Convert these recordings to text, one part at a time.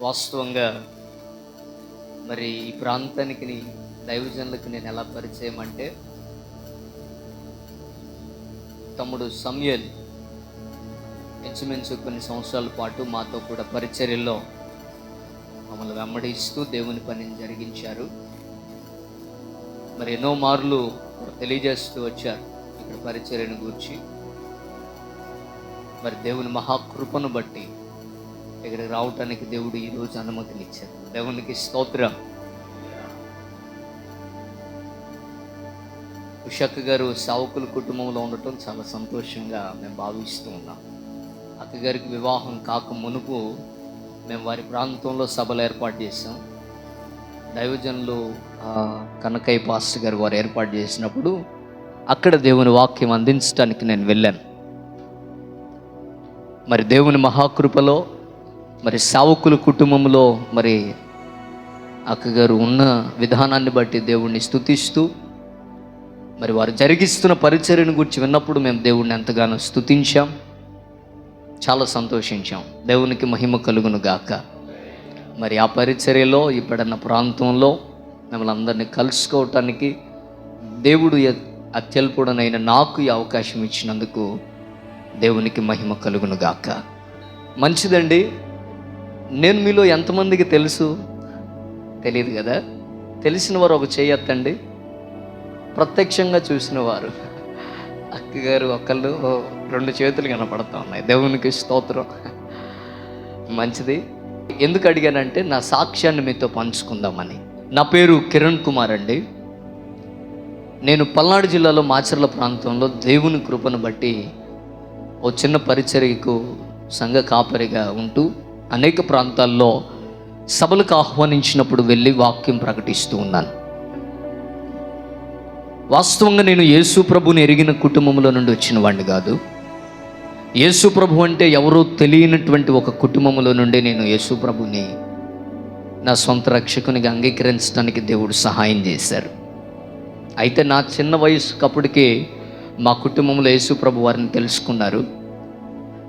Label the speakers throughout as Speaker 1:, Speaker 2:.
Speaker 1: వాస్తవంగా మరి ఈ ప్రాంతానికి దైవజనులకు నేను ఎలా పరిచయం అంటే తమ్ముడు సమయల్ ఇంచుమించు కొన్ని సంవత్సరాల పాటు మాతో కూడా పరిచర్యలో మమ్మల్ని వెంబడిస్తూ దేవుని పనిని జరిగించారు. మరి ఎన్నో మార్లు తెలియజేస్తూ వచ్చారు ఇక్కడ పరిచర్యను గూర్చి. మరి దేవుని మహాకృపను బట్టి ఇక్కడికి రావటానికి దేవుడు ఈరోజు అనుమతినిచ్చాడు దేవునికి స్తోత్రం. ఉషక్ గారు సావుకుల కుటుంబంలో ఉండటం చాలా సంతోషంగా మేము భావిస్తూ ఉన్నాం. అక్కగారికి వివాహం కాక మునుపు మేము వారి ప్రాంతంలో సభలు ఏర్పాటు చేసాం దైవజనులు కనకయ్య పాస్టర్ గారు వారు ఏర్పాటు చేసినప్పుడు అక్కడ దేవుని వాక్యం అందించడానికి నేను వెళ్ళాను. మరి దేవుని మహాకృపలో మరి సావుకుల కుటుంబంలో మరి అక్కగారు ఉన్న విధానాన్ని బట్టి దేవుణ్ణి స్తుతిస్తూ మరి వారు జరిగిస్తున్న పరిచర్యను గురించి విన్నప్పుడు మేము దేవుణ్ణి ఎంతగానో స్తుతించాం చాలా సంతోషించాం. దేవునికి మహిమ కలుగును గాక. మరి ఆ పరిచర్యలో ఇప్పుడన్న ప్రాంతంలో మిమ్మల్ని అందరినీ కలుసుకోవటానికి దేవుడు అత్యల్పుడనైన నాకు ఈ అవకాశం ఇచ్చినందుకు దేవునికి మహిమ కలుగును గాక. మంచిదండి. నేను మీలో ఎంతమందికి తెలుసు? తెలియదు కదా? తెలిసిన వారు ఒక చేయొద్దండి ప్రత్యక్షంగా చూసిన వారు అక్కగారు ఒకళ్ళు రెండు చేతులు కనపడతా ఉన్నాయి. దేవునికి స్తోత్రం. మంచిది. ఎందుకు అడిగానంటే నా సాక్ష్యాన్ని మీతో పంచుకుందామని. నా పేరు కిరణ్ కుమార్ అండి. నేను పల్నాడు జిల్లాలో మాచర్ల ప్రాంతంలో దేవుని కృపను బట్టి ఓ చిన్న పరిచర్యకు సంఘ కాపరిగా ఉంటూ అనేక ప్రాంతాల్లో సభలకు ఆహ్వానించినప్పుడు వెళ్ళి వాక్యం ప్రకటిస్తూ ఉన్నాను. వాస్తవంగా నేను యేసు ప్రభుని ఎరిగిన కుటుంబంలో నుండి వచ్చిన వాడిని కాదు. యేసు ప్రభు అంటే ఎవరో తెలియనటువంటి ఒక కుటుంబంలో నుండి నేను యేసు ప్రభుని నా సొంత రక్షకునిగా అంగీకరించడానికి దేవుడు సహాయం చేశారు. అయితే నా చిన్న వయసుకప్పటికే మా కుటుంబంలో యేసు ప్రభు వారిని తెలుసుకున్నారు.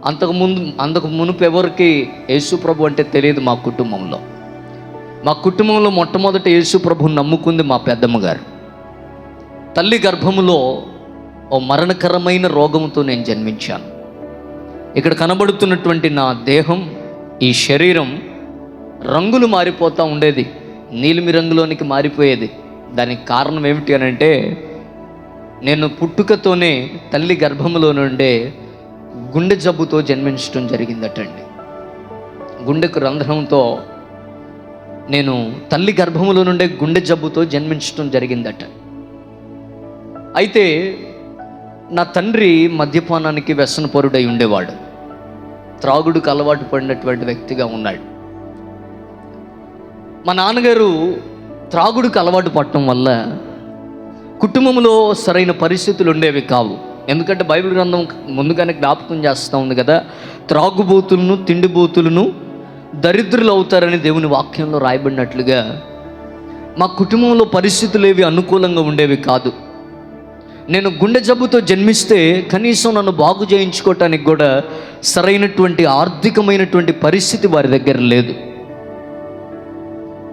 Speaker 1: అంతకుముందు అంతకు మునుపు ఎవరికి యేసుప్రభు అంటే తెలియదు మా కుటుంబంలో. మా కుటుంబంలో మొట్టమొదట యేసుప్రభు నమ్ముకుంది మా పెద్దమ్మ గారు. తల్లి గర్భములో ఓ మరణకరమైన రోగంతో నేను జన్మించాను. ఇక్కడ కనబడుతున్నటువంటి నా దేహం ఈ శరీరం రంగులు మారిపోతూ ఉండేది నీలిమి రంగులోనికి మారిపోయేది. దానికి కారణం ఏమిటి అని అంటే నేను పుట్టుకతోనే తల్లి గర్భములో నుండే గుండె జబ్బుతో జన్మించడం జరిగిందటండి. గుండెకు రంధ్రంతో నేను తల్లి గర్భములో నుండే గుండె జబ్బుతో జన్మించడం జరిగిందట. అయితే నా తండ్రి మద్యపానానికి వ్యసనపరుడై ఉండేవాడు. త్రాగుడుకు అలవాటు పడినటువంటి వ్యక్తిగా ఉన్నాడు. మా నాన్నగారు త్రాగుడుకు అలవాటు పడటం వల్ల కుటుంబంలో సరైన పరిస్థితులు ఉండేవి కావు. ఎందుకంటే బైబిల్ గ్రంథం ముందుగానే జ్ఞాపకం చేస్తూ ఉంది కదా త్రాగుబోతులను తిండిబోతులను దరిద్రులు అవుతారని దేవుని వాక్యంలో రాయబడినట్లుగా మా కుటుంబంలో పరిస్థితులు ఏవి అనుకూలంగా ఉండేవి కాదు. నేను గుండె జబ్బుతో జన్మిస్తే కనీసం నన్ను బాగు చేయించుకోవటానికి కూడా సరైనటువంటి ఆర్థికమైనటువంటి పరిస్థితి వారి దగ్గర లేదు.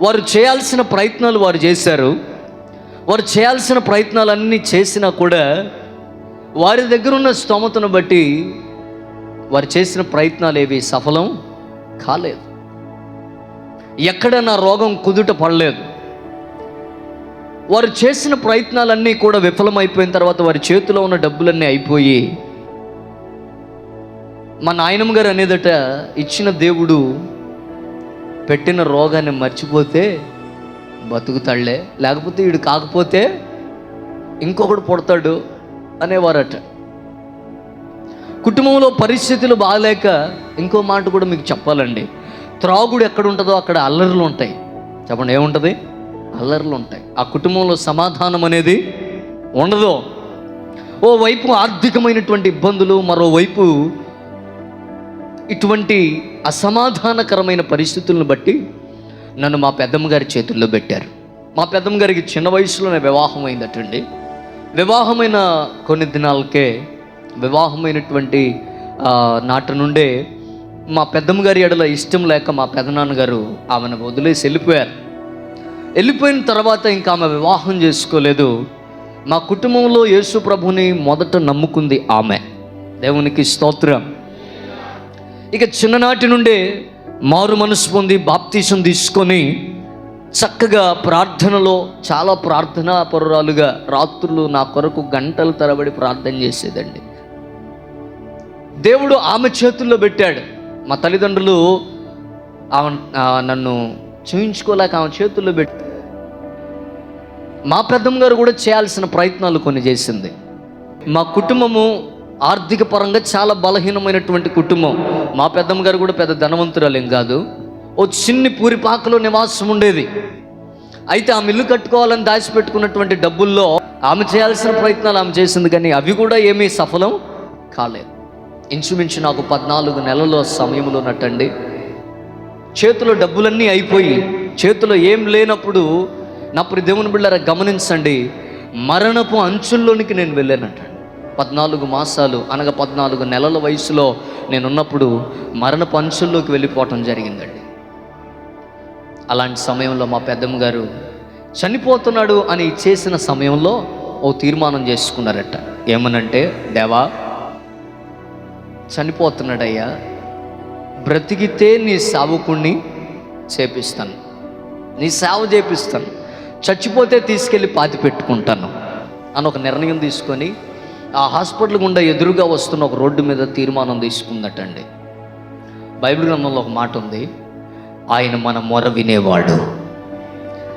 Speaker 1: వారు చేయాల్సిన ప్రయత్నాలు వారు చేశారు. వారు చేయాల్సిన ప్రయత్నాలన్నీ చేసినా కూడా వారి దగ్గర ఉన్న స్తోమతను బట్టి వారు చేసిన ప్రయత్నాలు ఏవి సఫలం కాలేదు. ఎక్కడ నా రోగం కుదుట పడలేదు. వారు చేసిన ప్రయత్నాలన్నీ కూడా విఫలమైపోయిన తర్వాత వారి చేతిలో ఉన్న డబ్బులన్నీ అయిపోయి మా నాయనమ్మ గారు అనేదట ఇచ్చిన దేవుడు పెట్టిన రోగాన్ని మర్చిపోతే బతుకుతాడులే లేకపోతే వీడు కాకపోతే ఇంకొకడు పుడతాడు. అనేవారట. కుటుంబంలో పరిస్థితులు బాగాలేక ఇంకో మాట కూడా మీకు చెప్పాలండి. త్రాగుడు ఎక్కడ ఉంటుందో అక్కడ అల్లర్లు ఉంటాయి. చెప్పండి ఏముంటుంది? అల్లర్లు ఉంటాయి. ఆ కుటుంబంలో సమాధానం అనేది ఉండదు. ఓ వైపు ఆర్థికమైనటువంటి ఇబ్బందులు మరోవైపు ఇటువంటి అసమాధానకరమైన పరిస్థితులను బట్టి నన్ను మా పెద్దమ్మ గారి చేతుల్లో పెట్టారు. మా పెద్దమ్మ గారికి చిన్న వయసులోనే వివాహం అయిందటండి వివాహమైన కొన్ని దినాలకే వివాహమైనటువంటి నాటి నుండే మా పెద్దమ్మ గారి ఎడల ఇష్టం లేక మా పెదనాన్నగారు ఆమెను వదిలేసి వెళ్ళిపోయారు. వెళ్ళిపోయిన తర్వాత ఇంకా ఆమె వివాహం చేసుకోలేదు. మా కుటుంబంలో యేసు ప్రభుని మొదట నమ్ముకుంది ఆమె. దేవునికి స్తోత్రం. ఇక చిన్ననాటి నుండే మారు మనసు పొంది బాప్తీసం తీసుకొని చక్కగా ప్రార్థనలో చాలా ప్రార్థనా పరురాలుగా రాత్రులు నా కొరకు గంటల తరబడి ప్రార్థన చేసేదండి. దేవుడు ఆమె చేతుల్లో పెట్టాడు. మా తల్లిదండ్రులు ఆమె నన్ను చూయించుకోలేక ఆమె చేతుల్లో పెట్టి మా పెద్దమ్మ గారు కూడా చేయాల్సిన ప్రయత్నాలు కొన్ని చేసింది. మా కుటుంబము ఆర్థిక పరంగా చాలా బలహీనమైనటువంటి కుటుంబం. మా పెద్దమ్మ గారు కూడా పెద్ద ధనవంతురాలేం కాదు. ఓ చిన్ని పూరిపాకలో నివాసం ఉండేది. అయితే ఆమె ఇల్లు కట్టుకోవాలని దాచిపెట్టుకున్నటువంటి డబ్బుల్లో ఆమె చేయాల్సిన ప్రయత్నాలు ఆమె చేసింది కానీ అవి కూడా ఏమీ సఫలం కాలేదు. ఇంచుమించు నాకు పద్నాలుగు నెలల సమయంలో నట్టండి. చేతిలో డబ్బులన్నీ అయిపోయి చేతిలో ఏం లేనప్పుడు నా దేవుని బిళ్ళారా గమనించండి మరణపు అంచుల్లోనికి నేను వెళ్ళానంట. పద్నాలుగు మాసాలు అనగా పద్నాలుగు నెలల వయసులో నేనున్నప్పుడు మరణపు అంచుల్లోకి వెళ్ళిపోవటం జరిగిందండి. అలాంటి సమయంలో మా పెద్దమ్మ గారు చనిపోతున్నాడు అని చేసిన సమయంలో ఓ తీర్మానం చేసుకున్నారట. ఏమనంటే దేవా చనిపోతున్నాడయ్యా బ్రతికితే నీ సావుకుణ్ణి చేపిస్తాను. నీ సేవ చేపిస్తాను. చచ్చిపోతే తీసుకెళ్ళి పాతి పెట్టుకుంటాను. అని ఒక నిర్ణయం తీసుకొని ఆ హాస్పిటల్ గుండా ఎదురుగా వస్తున్న ఒక రోడ్డు మీద తీర్మానం తీసుకుందటండి. బైబిల్ గ్రంథంలో ఒక మాట ఉంది ఆయన మన మొర వినేవాడు.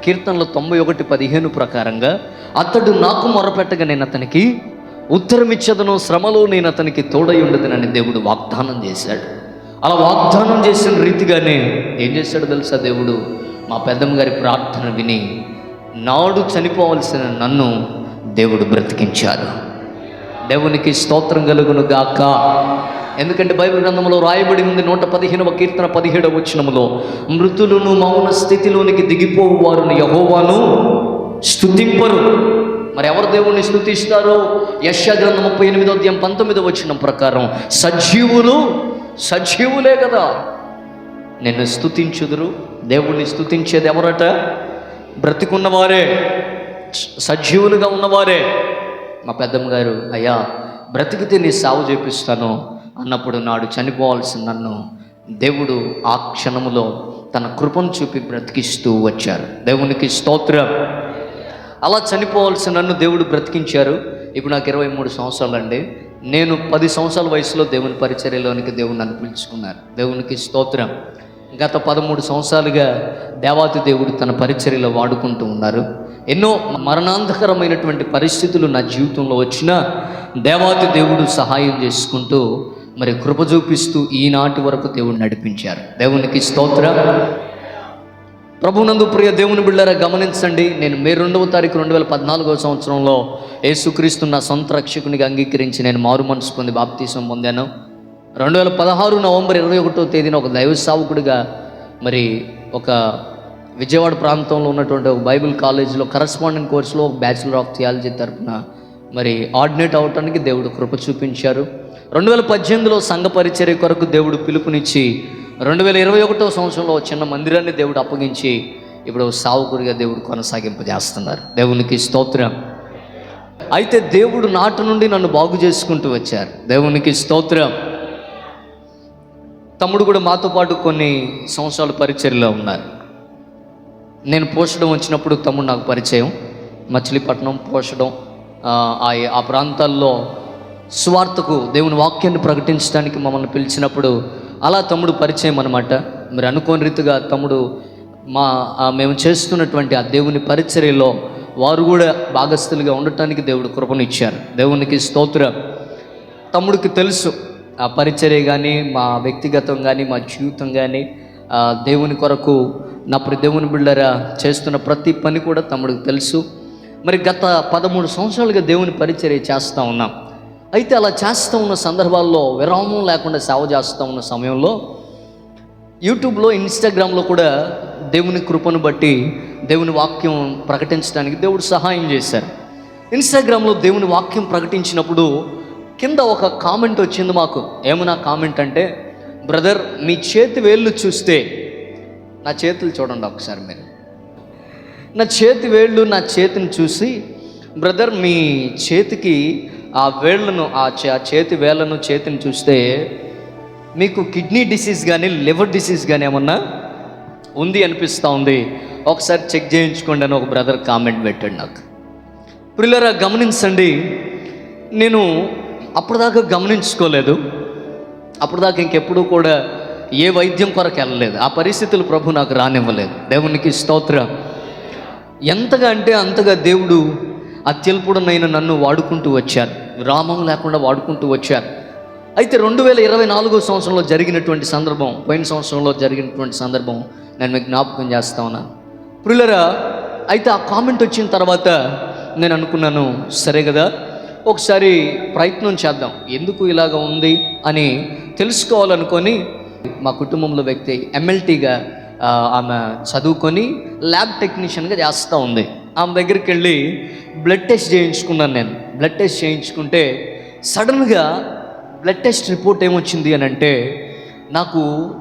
Speaker 1: కీర్తనలో తొంభై ఒకటి పదిహేను ప్రకారంగా అతడు నాకు మొరపెట్టగా నేను అతనికి ఉత్తరమిచ్చదను శ్రమలో నేను అతనికి తోడై ఉండదనని దేవుడు వాగ్దానం చేశాడు. అలా వాగ్దానం చేసిన రీతిగానే ఏం చేశాడు తెలుసా దేవుడు? మా పెద్దమ్మ గారి ప్రార్థన విని నాడు చనిపోవలసిన నన్ను దేవుడు బ్రతికించాడు. దేవునికి స్తోత్రం కలుగును గాక ఎందుకంటే బైబిల్ గ్రంథంలో రాయబడి ఉంది నూట పదిహేనవ కీర్తన పదిహేడవ వచనములో మృతులను మౌన స్థితిలోనికి దిగిపోవు వారును యహోవాను స్థుతింపరు మరి ఎవరు దేవుణ్ణి స్థుతిస్తారు యశ గ్రంథం ముప్పై ఎనిమిదో అధ్యాయం పంతొమ్మిదో వచ్చిన ప్రకారం సజీవులు సజీవులే కదా నిన్ను స్థుతించుదురు దేవుణ్ణి స్థుతించేది ఎవరట? బ్రతికున్నవారే సజీవులుగా ఉన్నవారే. మా పెద్దమ్మ గారు అయ్యా బ్రతికితే నీ సావు చేపిస్తాను అన్నప్పుడు నాడు చనిపోవాల్సిన నన్ను దేవుడు ఆ క్షణములో తన కృపను చూపి బ్రతికిస్తూ వచ్చారు. దేవునికి స్తోత్రం. అలా చనిపోవాల్సిన నన్ను దేవుడు బ్రతికించారు. ఇప్పుడు నాకు ఇరవై మూడు సంవత్సరాలండి. నేను పది సంవత్సరాల వయసులో దేవుని పరిచర్యలోనికి దేవుని నన్ను పిలుచుకున్నారు. దేవునికి స్తోత్రం. గత పదమూడు సంవత్సరాలుగా దేవాతి దేవుడు తన పరిచర్యలో వాడుకుంటూ ఉన్నారు. ఎన్నో మరణాంధకరమైనటువంటి పరిస్థితులు నా జీవితంలో వచ్చినా దేవాతి దేవుడు సహాయం చేసుకుంటూ మరి కృప చూపిస్తూ ఈనాటి వరకు దేవుడు నడిపించారు. దేవునికి స్తోత్రం. ప్రభునందు ప్రియ దేవుని బిళ్ళారా గమనించండి నేను మే రెండవ తారీఖు రెండు వేల పద్నాలుగవ సంవత్సరంలో యేసుక్రీస్తు నా సొంత రక్షకునిగా అంగీకరించి నేను మారు మనసు పొంది బాప్తీసం పొందాను. రెండు వేల పదహారు నవంబర్ ఇరవై ఒకటో తేదీన ఒక దైవ సావకుడిగా మరి ఒక విజయవాడ ప్రాంతంలో ఉన్నటువంటి ఒక బైబిల్ కాలేజీలో కరస్పాండెంట్ కోర్సులో ఒక బ్యాచిలర్ ఆఫ్ థియాలజీ తరఫున మరి ఆర్డినేట్ అవటానికి దేవుడు కృప చూపించారు. రెండు వేల పద్దెనిమిదిలో సంఘ పరిచర్య కొరకు దేవుడు పిలుపునిచ్చి రెండు వేల ఇరవై ఒకటో సంవత్సరంలో చిన్న మందిరాన్ని దేవుడు అప్పగించి ఇప్పుడు సావుకుడిగా దేవుడు కొనసాగింపజేస్తున్నారు. దేవునికి స్తోత్రం. అయితే దేవుడు నాటు నుండి నన్ను బాగు చేసుకుంటూ వచ్చారు. దేవునికి స్తోత్రం. తమ్ముడు కూడా మాతో పాటు కొన్ని సంవత్సరాలు పరిచర్లో ఉన్నారు. నేను పోషడం వచ్చినప్పుడు తమ్ముడు నాకు పరిచయం. మచిలీపట్నం పోషడం ఆ ప్రాంతాల్లో స్వార్థకు దేవుని వాక్యాన్ని ప్రకటించడానికి మమ్మల్ని పిలిచినప్పుడు అలా తమ్ముడు పరిచయం అనమాట మరి అనుకోని రీతిగా తమ్ముడు మా మేము చేస్తున్నటువంటి ఆ దేవుని పరిచర్యలో వారు కూడా భాగస్థులుగా ఉండటానికి దేవుడు కృపనిచ్చారు. దేవునికి స్తోత్ర. తమ్ముడికి తెలుసు ఆ పరిచర్య కానీ మా వ్యక్తిగతం కానీ మా జీవితం కానీ దేవుని కొరకు నా దేవుని బిళ్ళరా చేస్తున్న ప్రతి పని కూడా తమ్ముడికి తెలుసు. మరి గత పదమూడు సంవత్సరాలుగా దేవుని పరిచర్య చేస్తూ ఉన్నాం. అయితే అలా చేస్తూ ఉన్న సందర్భాల్లో విరామం లేకుండా సేవ చేస్తూ ఉన్న సమయంలో యూట్యూబ్లో ఇన్స్టాగ్రామ్లో కూడా దేవుని కృపను బట్టి దేవుని వాక్యం ప్రకటించడానికి దేవుడు సహాయం చేశారు. ఇన్స్టాగ్రామ్లో దేవుని వాక్యం ప్రకటించినప్పుడు కింద ఒక కామెంట్ వచ్చింది మాకు. ఏమన్నా కామెంట్ అంటే బ్రదర్ మీ చేతి వేళ్ళు చూస్తే నా చేతులు చూడండి ఒకసారి మీరు. నా చేతి వేళ్ళు నా చేతిని చూసి బ్రదర్ మీ చేతికి ఆ వేళ్ళను ఆ చేతి వేళ్ళను చేతిని చూస్తే మీకు కిడ్నీ డిసీజ్ కానీ లివర్ డిసీజ్ కానీ ఏమన్నా ఉంది అనిపిస్తూ ఉంది. ఒకసారి చెక్ చేయించుకోండి అని ఒక బ్రదర్ కామెంట్ పెట్టాడు నాకు. పిల్లరా గమనించండి. నేను అప్పటిదాకా గమనించుకోలేదు. అప్పటిదాకా ఇంకెప్పుడు కూడా ఏ వైద్యం కొరకు వెళ్ళలేదు. ఆ పరిస్థితులు ప్రభు నాకు రానివ్వలేదు. దేవునికి స్తోత్రం. ఎంతగా అంటే అంతగా దేవుడు అత్యల్పుడనైన నన్ను వాడుకుంటూ వచ్చారు. విరామం లేకుండా వాడుకుంటూ వచ్చారు. అయితే రెండు వేల ఇరవై నాలుగో సంవత్సరంలో జరిగినటువంటి సందర్భం పోయిన సంవత్సరంలో జరిగినటువంటి సందర్భం నేను మీకు జ్ఞాపకం చేస్తా ఉన్నాను ప్రియులరా అయితే ఆ కామెంట్ వచ్చిన తర్వాత నేను అనుకున్నాను సరే కదా ఒకసారి ప్రయత్నం చేద్దాం. ఎందుకు ఇలాగ ఉంది అని తెలుసుకోవాలనుకొని మా కుటుంబంలో వ్యక్తి ఎమ్మెల్టీగా ఆమె చదువుకొని ల్యాబ్ టెక్నీషియన్గా చేస్తూ ఉంది. ఆమె దగ్గరికి వెళ్ళి బ్లడ్ టెస్ట్ చేయించుకున్నాను నేను. బ్లడ్ టెస్ట్ చేయించుకుంటే సడన్గా బ్లడ్ టెస్ట్ రిపోర్ట్ ఏమొచ్చింది అని అంటే నాకు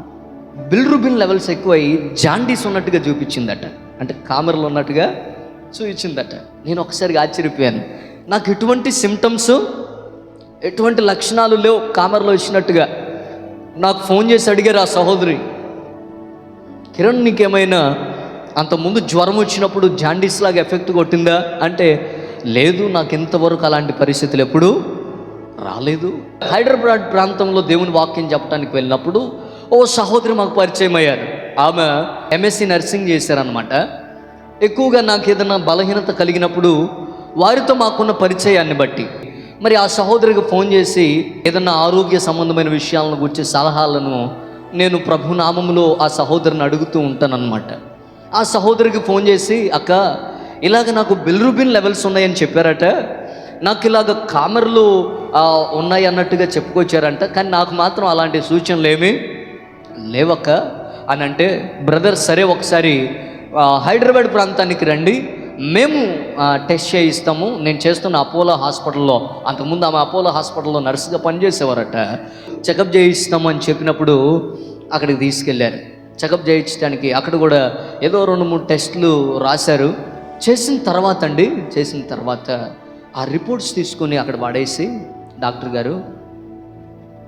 Speaker 1: బిల్రుబిన్ లెవెల్స్ ఎక్కువై జాండీస్ ఉన్నట్టుగా చూపించిందట. అంటే కామెరలో ఉన్నట్టుగా చూపించిందట. నేను ఒకసారిగా ఆశ్చర్యపోయాను. నాకు ఎటువంటి సిమ్టమ్స్ ఎటువంటి లక్షణాలు లేవు కామెరలో ఇచ్చినట్టుగా. నాకు ఫోన్ చేసి అడిగారు ఆ సహోదరి కిరణ్ నీకేమైనా అంతకుముందు జ్వరం వచ్చినప్పుడు జాండీస్ లాగా ఎఫెక్ట్ కొట్టిందా? అంటే లేదు నాకు ఇంతవరకు అలాంటి పరిస్థితులు ఎప్పుడు రాలేదు. హైదరాబాద్ ప్రాంతంలో దేవుని వాక్యం చెప్పడానికి వెళ్ళినప్పుడు ఓ సహోదరి మాకు పరిచయం అయ్యారు. ఆమె ఎంఎస్సి నర్సింగ్ చేశారనమాట ఎక్కువగా నాకు ఏదైనా బలహీనత కలిగినప్పుడు వారితో మాకున్న పరిచయాన్ని బట్టి. మరి ఆ సహోదరికి ఫోన్ చేసి ఏదన్నా ఆరోగ్య సంబంధమైన విషయాలను గురించి సలహాలను నేను ప్రభు నామములో ఆ సహోదరిని అడుగుతూ ఉంటానన్నమాట. ఆ సహోదరికి ఫోన్ చేసి అక్క ఇలాగ నాకు బిల్రుబిన్ లెవెల్స్ ఉన్నాయని చెప్పారట. నాకు ఇలాగ కామెర్లు ఉన్నాయి అన్నట్టుగా చెప్పుకొచ్చారంట. కానీ నాకు మాత్రం అలాంటి సూచనలు ఏమీ లేవక్క. అని అంటే బ్రదర్ సరే ఒకసారి హైదరాబాద్ ప్రాంతానికి రండి. మేము టెస్ట్ చేయిస్తాము. నేను చేస్తున్న అపోలో హాస్పిటల్లో అంతకుముందు ఆమె అపోలో హాస్పిటల్లో నర్సుగా పనిచేసేవారట. చెకప్ చేయిస్తాము అని చెప్పినప్పుడు అక్కడికి తీసుకెళ్ళారు చెకప్ చేయించడానికి అక్కడ కూడా ఏదో రెండు మూడు టెస్టులు రాశారు. చేసిన తర్వాత అండి చేసిన తర్వాత ఆ రిపోర్ట్స్ తీసుకొని అక్కడ పడేసి డాక్టర్ గారు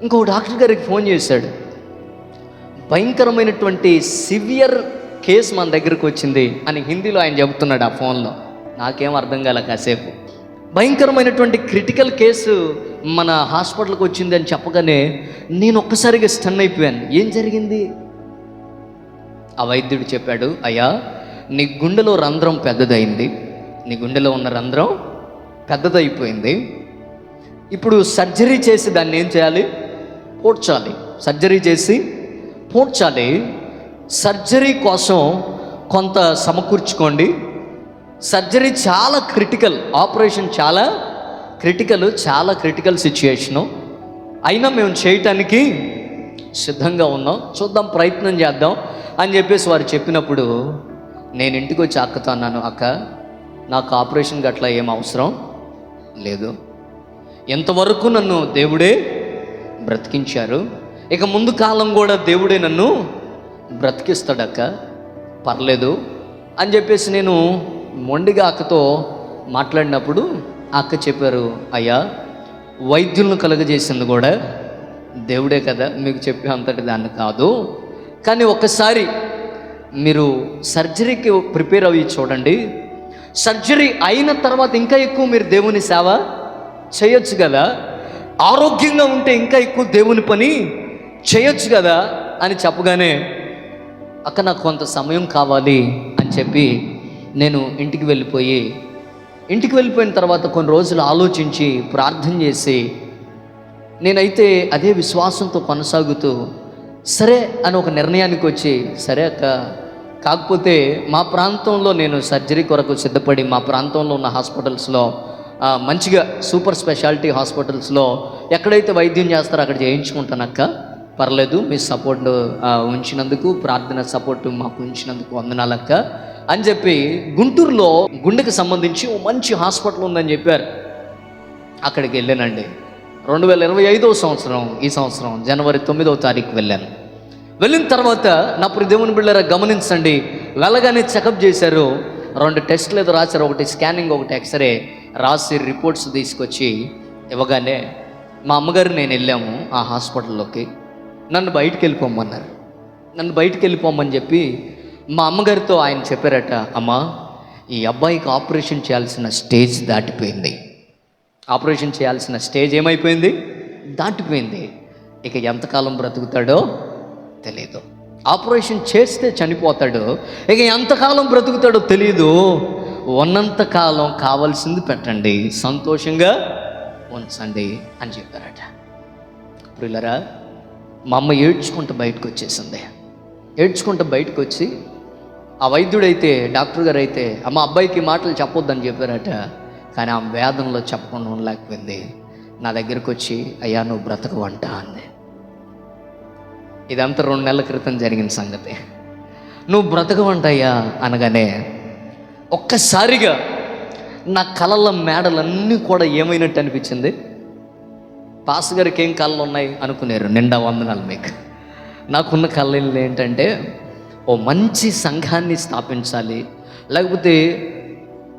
Speaker 1: ఇంకో డాక్టర్ గారికి ఫోన్ చేశాడు. భయంకరమైనటువంటి సివియర్ కేసు మన దగ్గరకు వచ్చింది అని హిందీలో ఆయన చెబుతున్నాడు ఆ ఫోన్లో. నాకేం అర్థం కాల కాసేపు. భయంకరమైనటువంటి క్రిటికల్ కేసు మన హాస్పిటల్కి వచ్చింది అని చెప్పగానే నేను ఒక్కసారిగా స్టన్ అయిపోయాను. ఏం జరిగింది? ఆ వైద్యుడు చెప్పాడు అయ్యా నీ గుండెలో రంధ్రం పెద్దదైంది. నీ గుండెలో ఉన్న రంధ్రం పెద్దదైపోయింది. ఇప్పుడు సర్జరీ చేసి దాన్ని ఏం చేయాలి? పూడ్చాలి. సర్జరీ చేసి పూడ్చాలి. సర్జరీ కోసం కొంత సమకూర్చుకోండి. సర్జరీ చాలా క్రిటికల్ ఆపరేషన్ చాలా క్రిటికల్ చాలా క్రిటికల్ సిచ్యుయేషను. అయినా మేము చేయటానికి సిద్ధంగా ఉన్నాం. చూద్దాం ప్రయత్నం చేద్దాం. అని చెప్పేసి వారు చెప్పినప్పుడు నేను ఇంటికి వచ్చి అక్కతో అన్నాను అక్క. నాకు ఆపరేషన్ గట్లా ఏం అవసరం లేదు. ఎంతవరకు నన్ను దేవుడే బ్రతికించారు ఇక ముందు కాలం కూడా దేవుడే నన్ను బ్రతికిస్తాడక్క. పర్లేదు. అని చెప్పేసి నేను మొండిగా అక్కతో మాట్లాడినప్పుడు అక్క చెప్పారు అయ్యా వైద్యులను కలుగజేసింది కూడా దేవుడే కదా మీకు చెప్పే అంతటి దాన్ని కాదు. కానీ ఒకసారి మీరు సర్జరీకి ప్రిపేర్ అయ్యి చూడండి. సర్జరీ అయిన తర్వాత ఇంకా ఎక్కువ మీరు దేవుని సేవ చేయొచ్చు కదా? ఆరోగ్యంగా ఉంటే ఇంకా ఎక్కువ దేవుని పని చేయొచ్చు కదా? అని చెప్పగానే అక్క నాకు కొంత సమయం కావాలి అని చెప్పి నేను ఇంటికి వెళ్ళిపోయి ఇంటికి వెళ్ళిపోయిన తర్వాత కొన్ని రోజులు ఆలోచించి ప్రార్థన చేసి నేనైతే అదే విశ్వాసంతో కొనసాగుతూ సరే అని ఒక నిర్ణయానికి వచ్చి సరే అక్క కాకపోతే మా ప్రాంతంలో నేను సర్జరీ కొరకు సిద్ధపడి మా ప్రాంతంలో ఉన్న హాస్పిటల్స్లో మంచిగా సూపర్ స్పెషాలిటీ హాస్పిటల్స్లో ఎక్కడైతే వైద్యం చేస్తారో అక్కడ చేయించుకుంటానక్క పర్లేదు మీ సపోర్ట్ ఉంచినందుకు ప్రార్థన సపోర్ట్ మాకు ఉంచినందుకు వందనాలక్క అని చెప్పి గుంటూరులో గుండెకి సంబంధించి ఓ మంచి హాస్పిటల్ ఉందని చెప్పారు. అక్కడికి వెళ్ళానండి. రెండు వేల ఇరవై ఐదవ సంవత్సరం ఈ సంవత్సరం జనవరి తొమ్మిదవ తారీఖు వెళ్ళాను. వెళ్ళిన తర్వాత నా ప్రియ దేవుని బిళ్ళరా గమనించండి. వెళ్ళగానే చెకప్ చేశారు. రెండు టెస్టులు ఏదో రాశారు. ఒకటి స్కానింగ్ ఒకటి ఎక్స్రే రాసి రిపోర్ట్స్ తీసుకొచ్చి ఇవ్వగానే మా అమ్మగారు నేను వెళ్ళాము ఆ హాస్పిటల్లోకి. నన్ను బయటికి వెళ్ళిపోమన్నారు నన్ను బయటికి వెళ్ళిపోమని చెప్పి మా అమ్మగారితో ఆయన చెప్పారట అమ్మా ఈ అబ్బాయికి ఆపరేషన్ చేయాల్సిన స్టేజ్ దాటిపోయింది. ఆపరేషన్ చేయాల్సిన స్టేజ్ ఏమైపోయింది? దాటిపోయింది. ఇక ఎంతకాలం బ్రతుకుతాడో తెలియదు ఆపరేషన్ చేస్తే చనిపోతాడు. ఇక ఎంతకాలం బ్రతుకుతాడో తెలియదు ఉన్నంతకాలం కావాల్సింది పెట్టండి. సంతోషంగా ఉంచండి అని చెప్పారట. ప్రిల్లరా మా అమ్మ ఏడ్చుకుంటూ బయటకు వచ్చేసింది ఏడ్చుకుంటూ బయటకు వచ్చి ఆ వైద్యుడైతే డాక్టర్ గారు అయితే అమ్మ అబ్బాయికి మాటలు చెప్పొద్దని చెప్పారట. కానీ ఆ వేదంలో చెప్పకుండా ఉండలేకపోయింది. నా దగ్గరకు వచ్చి అయ్యా నువ్వు బ్రతకవంట అంది. ఇదంతా రెండు నెలల క్రితం జరిగిన సంగతి. నువ్వు బ్రతకవంటయ్యా అనగానే ఒక్కసారిగా నా కళల మేడలన్నీ కూడా ఏమైనట్టు అనిపించింది. పాస్ గారికి ఏం కళ్ళు ఉన్నాయి? అనుకున్నారు నిండా వందనాలు మీకు. నాకున్న కళ్ళు ఏంటంటే ఓ మంచి సంఘాన్ని స్థాపించాలి. లేకపోతే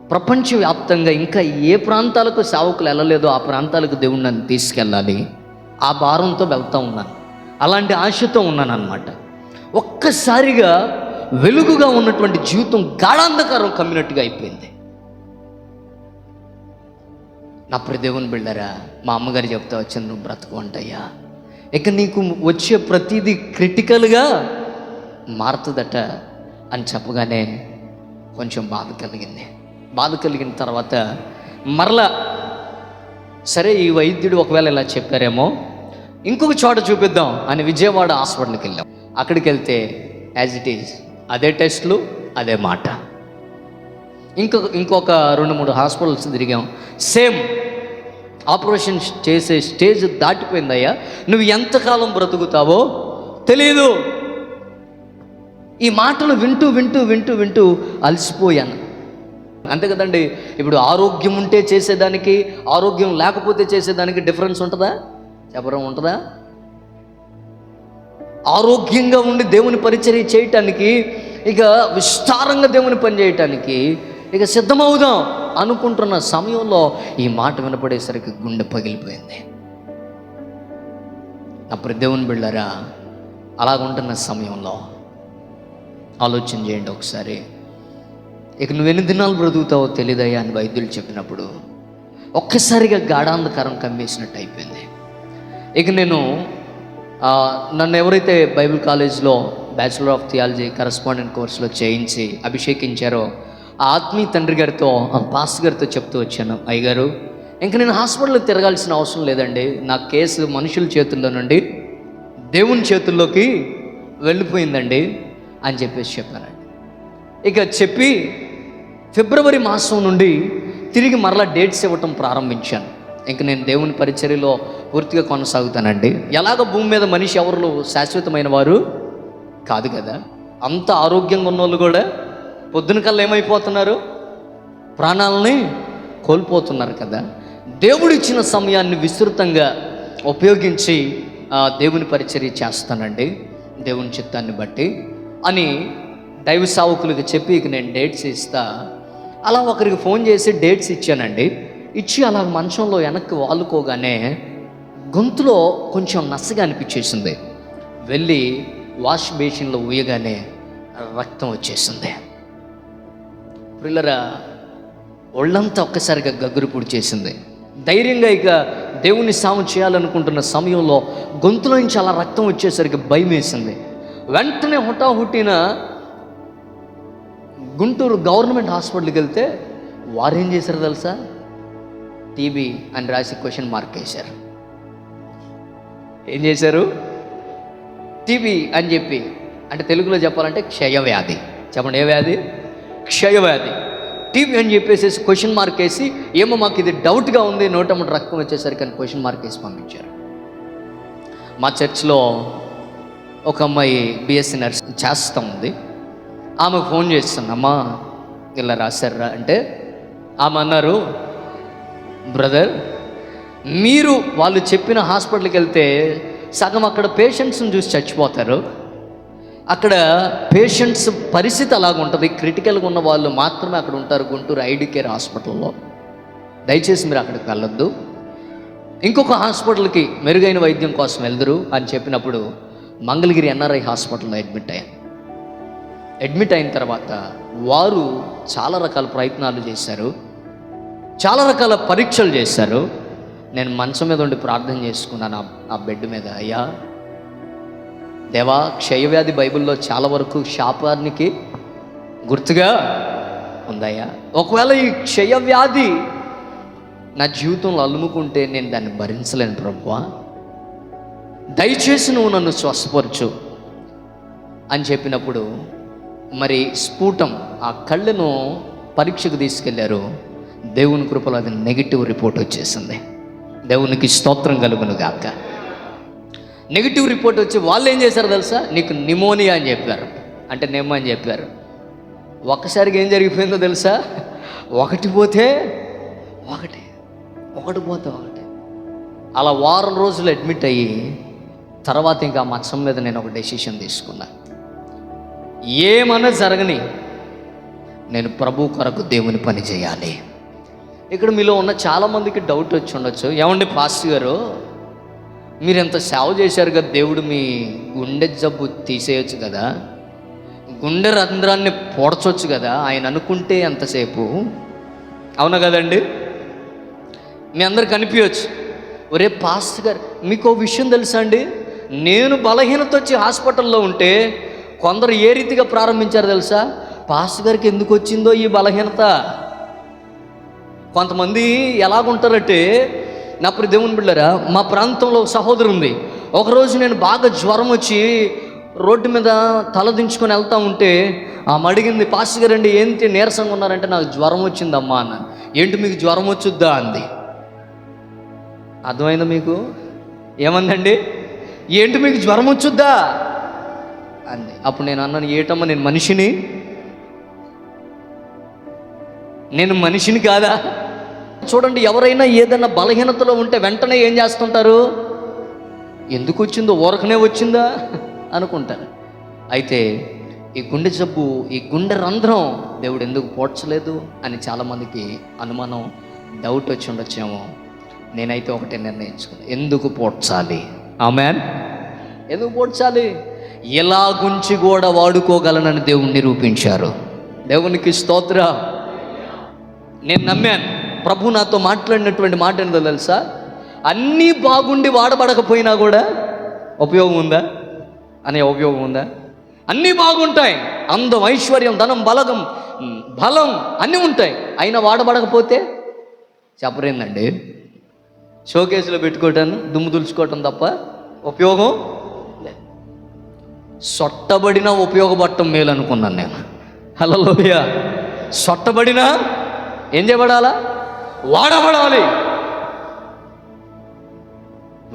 Speaker 1: ప్రపంచవ్యాప్తంగా ఇంకా ఏ ప్రాంతాలకు సేవకులు వెళ్ళలేదో ఆ ప్రాంతాలకు దేవుడు నన్ను తీసుకెళ్ళాలి. ఆ భారంతో వెళ్తూ ఉన్నాను. అలాంటి ఆశతో ఉన్నాను అనమాట ఒక్కసారిగా వెలుగుగా ఉన్నటువంటి జీవితం గాఢాంధకారం కమ్మినట్టుగా అయిపోయింది. నా ప్రదేవుని బిళ్ళరా మా అమ్మగారు చెప్తా వచ్చింది నువ్వు బ్రతుకు అంటయ్యా ఇక నీకు వచ్చే ప్రతిదీ క్రిటికల్గా మారుతుందట అని చెప్పగానే కొంచెం బాధ కలిగింది. బాధ కలిగిన తర్వాత మరల సరే ఈ వైద్యుడు ఒకవేళ ఇలా చెప్పారేమో ఇంకొక చోట చూపిద్దాం అని విజయవాడ హాస్పిటల్కి వెళ్ళాం. అక్కడికి వెళ్తే యాజ్ ఇట్ ఈజ్ అదే టెస్ట్లు అదే మాట. ఇంకొక ఇంకొక రెండు మూడు హాస్పిటల్స్ తిరిగాం. సేమ్ ఆపరేషన్ చేసే స్టేజ్ దాటిపోయిందయ్యా. నువ్వు ఎంతకాలం బ్రతుకుతావో తెలియదు ఈ మాటలు వింటూ వింటూ వింటూ వింటూ అలసిపోయాను. అంతే కదండి. ఇప్పుడు ఆరోగ్యం ఉంటే చేసేదానికి ఆరోగ్యం లేకపోతే చేసేదానికి డిఫరెన్స్ ఉంటుందా? చెప్పడం ఉంటుందా? ఆరోగ్యంగా ఉండి దేవుని పరిచర్య చేయటానికి ఇక విస్తారంగా దేవుని పని చేయటానికి ఇక సిద్ధమవుదాం అనుకుంటున్న సమయంలో ఈ మాట వినపడేసరికి గుండె పగిలిపోయింది. అప్పుడు దేవుని బిళ్ళరా అలాగుంటున్న సమయంలో ఆలోచన చేయండి ఒకసారి. ఇక నువ్వు ఎన్ని దినాలు బ్రతుకుతావో తెలియదయ్యా అని వైద్యులు చెప్పినప్పుడు ఒక్కసారిగా గాఢాంధకారం కమ్మేసినట్టు అయిపోయింది. ఇక నేను నన్ను ఎవరైతే బైబిల్ కాలేజ్లో బ్యాచిలర్ ఆఫ్ థియాలజీ కరస్పాండెంట్ కోర్సులో చేయించి అభిషేకించారో ఆ ఆత్మీయ తండ్రి గారితో ఆ పాస్ గారితో చెప్తూ వచ్చాను అయ్యగారు ఇంక నేను హాస్పిటల్లో తిరగాల్సిన అవసరం లేదండి. నా కేసు మనుషుల చేతుల్లో నుండి దేవుని చేతుల్లోకి వెళ్ళిపోయిందండి అని చెప్పేసి చెప్పానండి ఇక చెప్పి ఫిబ్రవరి మాసం నుండి తిరిగి మరలా డేట్స్ ఇవ్వటం ప్రారంభించాను. ఇంక నేను దేవుని పరిచర్యలో పూర్తిగా కొనసాగుతానండి. ఎలాగ భూమి మీద మనిషి ఎవరు శాశ్వతమైన వారు? కాదు కదా. అంత ఆరోగ్యంగా ఉన్న వాళ్ళు కూడా పొద్దున కల్లా ఏమైపోతున్నారు? ప్రాణాలని కోల్పోతున్నారు కదా. దేవుడు ఇచ్చిన సమయాన్ని విస్తృతంగా ఉపయోగించి ఆ, దేవుని పరిచర్య చేస్తానండి. దేవుని చిత్తాన్ని బట్టి. అని దైవ సావకులకు చెప్పి ఇక నేను డేట్స్ ఇస్తా. అలా ఒకరికి ఫోన్ చేసి డేట్స్ ఇచ్చానండి. ఇచ్చి అలా మంచంలో వెనక్కి వాలుకోగానే గొంతులో కొంచెం నస్సగా అనిపించేసింది. వెళ్ళి వాష్ బేసిన్లో ఊయగానే రక్తం వచ్చేసింది. పిల్లరా ఒళ్ళంతా ఒక్కసారిగా గగ్గురుపూడి చేసింది ధైర్యంగా ఇక దేవుని సాము చేయాలనుకుంటున్న సమయంలో గొంతులో నుంచి అలా రక్తం వచ్చేసరికి భయం వేసింది వెంటనే హుటాహుటిన గుంటూరు గవర్నమెంట్ హాస్పిటల్కి వెళ్తే వారు ఏం చేశారు తెలుసా? టీబీ అని రాసి క్వశ్చన్ మార్క్ వేశారు. ఏం చేశారు? టీబీ అని చెప్పి అంటే తెలుగులో చెప్పాలంటే క్షయవ్యాధి. చెప్పండి ఏ వ్యాధి? క్షయవ్యాధి. టీబీ అని చెప్పేసి క్వశ్చన్ మార్క్ వేసి ఏమో మాకు ఇది డౌట్గా ఉంది నోటముట రక్తం వచ్చేసరికి అని క్వశ్చన్ మార్క్ వేసి పంపించారు. మా చర్చ్లో ఒక అమ్మాయి బిఎస్సీ నర్స్ చేస్తూ ఉంది. ఆమె ఫోన్ చేస్తుంది ఇలా రాశారా? అంటే ఆమె అన్నారు బ్రదర్ మీరు వాళ్ళు చెప్పిన హాస్పిటల్కి వెళ్తే సగం అక్కడ పేషెంట్స్ని చూసి చచ్చిపోతారు. అక్కడ పేషెంట్స్ పరిస్థితి అలాగుంటుంది క్రిటికల్గా ఉన్న వాళ్ళు మాత్రమే అక్కడ ఉంటారు గుంటూరు ఐడి కేర్ హాస్పిటల్లో. దయచేసి మీరు అక్కడికి వెళ్ళొద్దు. ఇంకొక హాస్పిటల్కి మెరుగైన వైద్యం కోసం వెళ్దురు అని చెప్పినప్పుడు మంగళగిరి ఎన్ఆర్ఐ హాస్పిటల్లో అడ్మిట్ అయ్యాను. అడ్మిట్ అయిన తర్వాత వారు చాలా రకాల ప్రయత్నాలు చేశారు. చాలా రకాల పరీక్షలు చేశారు. నేను మంచం మీద ఉండి ప్రార్థన చేసుకున్నాను ఆ- బెడ్ మీద. అయ్యా దేవా క్షయవ్యాధి బైబిల్లో చాలా వరకు శాపానికి గుర్తుగా ఉందయ్యా. ఒకవేళ ఈ క్షయవ్యాధి నా జీవితంలో అలుముకుంటే నేను దాన్ని భరించలేను ప్రభువా. దయచేసి నువ్వు నన్ను స్వస్థపరచు అని చెప్పినప్పుడు మరి స్ఫూటం ఆ కళ్ళను పరీక్షకు తీసుకెళ్ళారు. దేవుని కృపలో అది నెగిటివ్ రిపోర్ట్ వచ్చేసింది. దేవునికి స్తోత్రం కలుగును గాక. నెగిటివ్ రిపోర్ట్ వచ్చి వాళ్ళు ఏం చేశారు తెలుసా? నీకు నిమోనియా అని చెప్పారు. అంటే నెమ్మ అని చెప్పారు. ఒక్కసారిగా ఏం జరిగిపోయిందో తెలుసా? ఒకటి పోతే ఒకటి. ఒకటి పోతే ఒకటి. అలా వారం రోజులు అడ్మిట్ అయ్యి తర్వాత ఇంకా మచ్చం మీద నేను ఒక డెసిషన్ తీసుకున్నాను ఏమన్నా జరగని నేను ప్రభు కొరకు దేవుని పని చేయాలి. ఇక్కడ మీలో ఉన్న చాలామందికి డౌట్ వచ్చి ఉండొచ్చు. ఏమండి పాస్టర్ గారు? మీరు ఎంత సేవ చేశారు కదా దేవుడు మీ గుండె జబ్బు తీసేయొచ్చు కదా. గుండె రంధ్రాన్ని పోడ్చొచ్చు కదా ఆయన అనుకుంటే ఎంతసేపు? అవునా కదండి? మీ అందరు కనిపించచ్చు ఒరే పాస్ట్ గారు మీకు ఓ విషయం తెలుసా అండి? నేను బలహీనత వచ్చి హాస్పిటల్లో ఉంటే కొందరు ఏ రీతిగా ప్రారంభించారు తెలుసా? పాస్టర్ గారికి ఎందుకు వచ్చిందో ఈ బలహీనత? కొంతమంది ఎలాగుంటారంటే నా ప్రియ దేవుని బిళ్ళరా మా ప్రాంతంలో ఒక సహోదరు ఉంది. ఒకరోజు నేను బాగా జ్వరం వచ్చి రోడ్డు మీద తలదించుకొని వెళ్తా ఉంటే ఆమె అడిగింది పాస్టర్ గారండి ఏంటి నీరసంగా ఉన్నారంటే నాకు జ్వరం వచ్చిందమ్మా అన్న. ఏంటి మీకు జ్వరం వచ్చుద్దా? అంది. అర్థమైందా మీకు? ఏమందండి? ఏంటి మీకు జ్వరం వచ్చుద్దా? అంది. అప్పుడు నేను అన్నాను ఏటమ్మా నేను మనిషిని? నేను మనిషిని కాదా? చూడండి ఎవరైనా ఏదైనా బలహీనతలో ఉంటే వెంటనే ఏం చేస్తుంటారు? ఎందుకు వచ్చిందో ఊరకనే వచ్చిందా? అనుకుంటారు. అయితే ఈ గుండె జబ్బు ఈ గుండె రంధ్రం దేవుడు ఎందుకు పోడ్చలేదు అని చాలామందికి అనుమానం డౌట్ వచ్చి ఉండొచ్చేమో. నేనైతే ఒకటే నిర్ణయించుకున్నాను ఎందుకు పోడ్చాలి? ఆమెన్. ఎందుకు పోడ్చాలి? ఎలా గుంచి కూడా వాడుకోగలనని దేవుణ్ణి నిరూపించారు. దేవునికి స్తోత్ర. నేను నమ్మాను. ప్రభు నాతో మాట్లాడినటువంటి మాట ఏంటో తెలుసా? అన్నీ బాగుండి వాడబడకపోయినా కూడా ఉపయోగం ఉందా? అనే ఉపయోగం ఉందా? అన్నీ బాగుంటాయి. అందం ఐశ్వర్యం ధనం బలగం బలం అన్నీ ఉంటాయి. అయినా వాడబడకపోతే చెప్పరేందండి? షోకేసులో పెట్టుకోవటాను దుమ్ము దులుచుకోవటం తప్ప ఉపయోగం సొట్టబడిన ఉపయోగపడటం మేలు అనుకున్నాను నేను. హలోయ సొట్టబడినా ఏం చేయబడాలా? వాడబడాలి.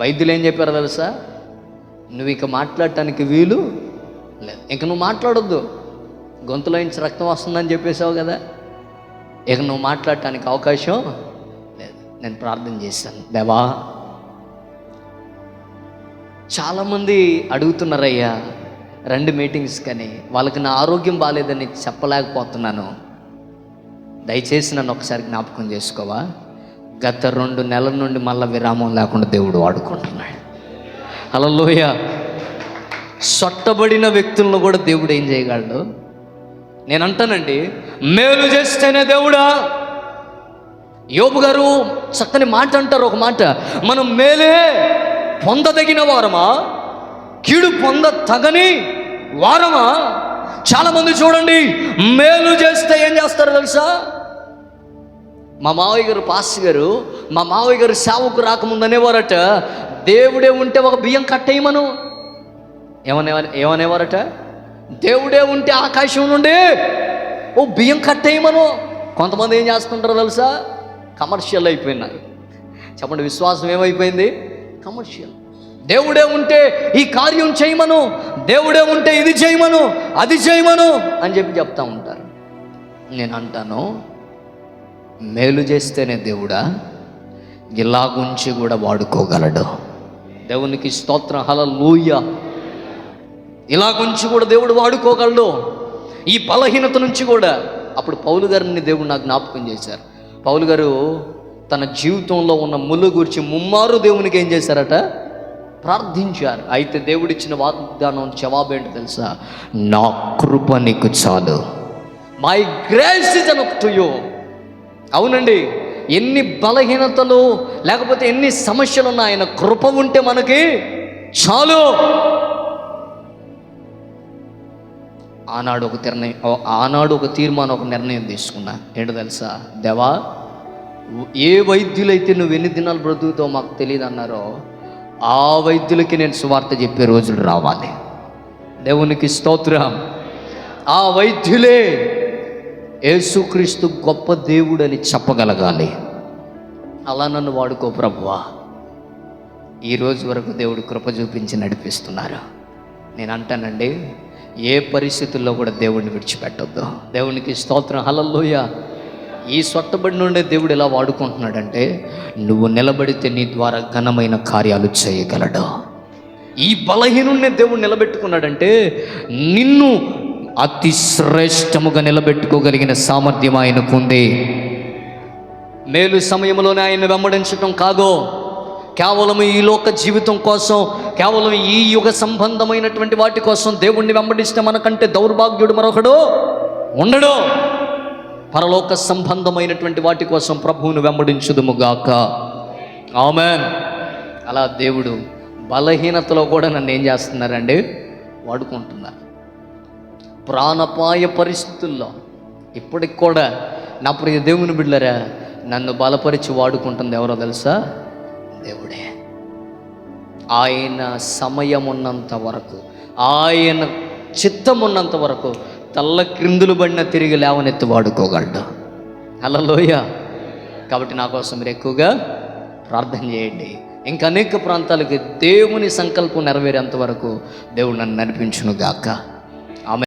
Speaker 1: వైద్యులు ఏం చెప్పారు తెలుసా? నువ్వు ఇక మాట్లాడటానికి వీలు లేదు. ఇక నువ్వు మాట్లాడొద్దు. గొంతులో నుంచి రక్తం వస్తుందని చెప్పేసావు కదా. ఇక నువ్వు మాట్లాడటానికి అవకాశం లేదు. నేను ప్రార్థన చేశాను. దేవా చాలామంది అడుగుతున్నారయ్యా రెండు మీటింగ్స్ కానీ వాళ్ళకి నా ఆరోగ్యం బాగాలేదని చెప్పలేకపోతున్నాను. దయచేసి నన్ను ఒకసారి జ్ఞాపకం చేసుకోవా? గత రెండు నెలల నుండి మళ్ళీ విరామం లేకుండా దేవుడు వాడుకుంటున్నాడు. అలలోయ సొట్టబడిన వ్యక్తులను కూడా దేవుడు ఏం చేయగలడు? నేను అంటానండి మేలు చేస్తేనే దేవుడా? యోబు గారు చక్కని మాట అంటారు ఒక మాట. మనం మేలే పొందదగిన వారమా? కీడు పొంద తగని వారమా? చాలామంది చూడండి మేలు చేస్తే ఏం చేస్తారు తెలుసా? మా మావయ్య గారు పాస్ గారు మా మావయ్య గారు సేవకు రాకముందు అనేవారట దేవుడే ఉంటే ఒక బియ్యం కట్టేయమను. ఏమనే ఏమనేవారట? దేవుడే ఉంటే ఆకాశం నుండి ఓ బియ్యం కట్టేయమను. కొంతమంది ఏం చేస్తుంటారో తెలుసా? కమర్షియల్ అయిపోయినారు. చెప్పండి విశ్వాసం ఏమైపోయింది? కమర్షియల్. దేవుడే ఉంటే ఈ కార్యం చేయమను దేవుడే ఉంటే ఇది చేయమను అది చేయమను అని చెప్పి చెప్తా ఉంటారు. నేను అంటాను మేలు చేస్తేనే దేవుడా ఇలాగుంచి కూడా వాడుకోగలడు. దేవునికి స్తోత్రం హలలుయ ఇలాగుంచి కూడా దేవుడు వాడుకోగలడు. ఈ బలహీనత నుంచి కూడా. అప్పుడు పౌలు గారిని దేవుడు నాకు జ్ఞాపకం చేశారు. పౌలు గారు తన జీవితంలో ఉన్న ముళ్ళు గురించి ముమ్మారు దేవునికి ఏం చేశారట? ప్రార్థించారు. అయితే దేవుడిచ్చిన వాగ్దానం జవాబు ఏంటో తెలుసా? నా కృప నీకు చాలు. My grace is up to you అవునండి. ఎన్ని బలహీనతలు లేకపోతే ఎన్ని సమస్యలు ఉన్నా ఆయన కృప ఉంటే మనకి చాలు. ఆనాడు ఒక నిర్ణయం ఆనాడు ఒక తీర్మానం ఒక నిర్ణయం తీసుకున్నా. ఏంటో తెలుసా? దేవా ఏ వైద్యులైతే నువ్వు ఎన్ని దినాలు బ్రతుకుతావు మాకు తెలియదు అన్నారో ఆ వైద్యులకి నేను సువార్త చెప్పే రోజులు రావాలి. దేవునికి స్తోత్రం. ఆ వైద్యులే యేసుక్రీస్తు గొప్ప దేవుడని చెప్పగలగాలి. అలా నన్ను వాడుకో ప్రభువా. ఈ రోజు వరకు దేవుడు కృప చూపించి నడిపిస్తున్నారు. నేను అంటానండి ఏ పరిస్థితుల్లో కూడా దేవుడిని విడిచిపెట్టొద్దు. దేవునికి స్తోత్రం. హలల్లోయ. ఈ సొట్టబడి నుండే దేవుడు ఎలా వాడుకుంటున్నాడంటే నువ్వు నిలబడితే నీ ద్వారా ఘనమైన కార్యాలు చేయగలడు. ఈ బలహీనుణ్ణి దేవుడు నిలబెట్టుకున్నాడంటే నిన్ను అతి శ్రేష్టముగా నిలబెట్టుకోగలిగిన సామర్థ్యం ఆయనకుంది. మేలు సమయంలోనే ఆయన వెంబడించటం కాదో. కేవలం ఈ లోక జీవితం కోసం కేవలం ఈ యుగ సంబంధమైనటువంటి వాటి కోసం దేవుణ్ణి వెంబడిస్తే మనకంటే దౌర్భాగ్యుడు మరొకడు ఉండడు. పరలోక సంబంధమైనటువంటి వాటి కోసం ప్రభువును వెంబడించుదుముగాక. ఆమెన్. అలా దేవుడు బలహీనతలో కూడా నన్ను ఏం చేస్తున్నారండి? వాడుకుంటున్నారు. ప్రాణపాయ పరిస్థితుల్లో ఇప్పటికి కూడా నా ప్రియ దేవుని బిడ్డరా నన్ను బలపరిచి వాడుకుంటుంది ఎవరో తెలుసా? దేవుడే. ఆయన సమయం ఉన్నంత వరకు ఆయన చిత్తం ఉన్నంత వరకు తల్ల క్రిందులు పడిన తిరిగి లేవనెత్తి వాడుకోగలడు. అలలోయ కాబట్టి నా కోసం మీరు ఎక్కువగా ప్రార్థన చేయండి. ఇంకా అనేక ప్రాంతాలకి దేవుని సంకల్పం నెరవేరేంత వరకు దేవుడు నన్ను నడిపించును గాక